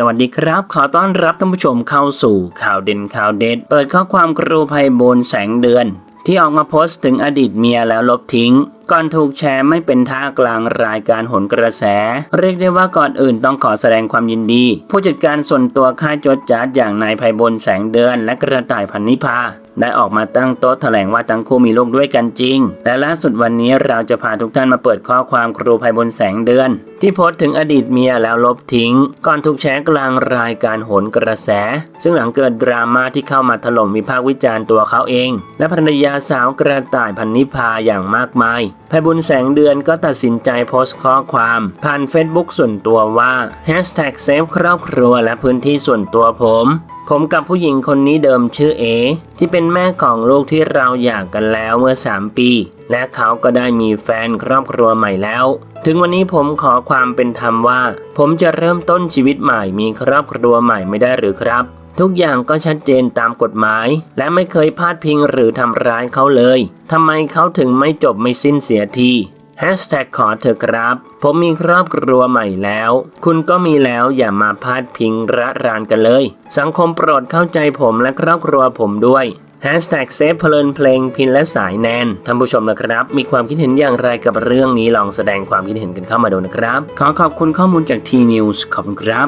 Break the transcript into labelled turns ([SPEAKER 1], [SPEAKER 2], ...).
[SPEAKER 1] สวัสดีครับ ขอต้อนรับท่านผู้ชมเข้าสู่ข่าวเด่นข่าวเด็ด เปิดข้อความครูภัยบูลย์แสงเดือน ที่ออกมาโพสต์ถึงอดีตเมียแล้วลบทิ้ง ก่อนถูกแชร์ไม่เป็นท่ากลางรายการหนกระแส เรียกได้ว่าก่อนอื่นต้องขอแสดงความยินดี ผู้จัดการส่วนตัวค่ายจดจัดอย่างนายภัยบูลย์แสงเดือนและกระต่ายพันนิพา ได้ออกมาตั้งโต๊ะแถลงว่าทั้งคู่มีลูกด้วยกันจริง และล่าสุดวันนี้เราจะพาทุกท่านมาเปิดข้อความครูภัยบนแสงเดือน ที่โพสต์ถึงอดีตเมียแล้วลบทิ้ง ก่อนถูกแชร์กลางรายการโหนกระแส ซึ่งหลังเกิดดราม่าที่เข้ามาถล่มวิพากษ์วิจารณ์ตัวเขาเอง และภรรยาสาวกระต่ายพันนิพาอย่างมากมายภัยบุญแสงเดือนก็ตัดสินใจโพสต์ข้อความผ่านเฟซบุ๊กส่วนตัวว่า Hashtag เซฟครอบครัวและพื้นที่ส่วนตัวผม ผมกับผู้หญิงคนนี้เดิมชื่อเอ ที่เป็นแม่ของลูกที่เราหย่ากกันแล้วเมื่อ 3 ปี และเขาก็ได้มีแฟนครอบครัวใหม่แล้ว ถึงวันนี้ผมขอความเป็นธรรมว่า ผมจะเริ่มต้นชีวิตใหม่มีครอบครัวใหม่ไม่ได้หรือครับ ทุกอย่างก็ชัดเจนตามกฎหมาย และไม่เคยพาดพิงหรือทำร้ายเขาเลยทำไมเขาถึงไม่จบไม่สิ้นเสียที แฮชแท็กขอเถอะครับ ผมมีครอบครัวใหม่แล้ว คุณก็มีแล้วอย่ามาพาดพิงระรานกันเลย สังคมโปรดเข้าใจผมและครอบครัวผมด้วยแฮชแท็กเซฟเพลินเพลงพินและสายแนนท่านผู้ชมนะครับ มีความคิดเห็นอย่างไรกับเรื่องนี้ลองแสดงความคิดเห็นกันเข้ามาดูนะครับ ขอขอบคุณข้อมูลจากทีนิวส์ขอบคุณครับ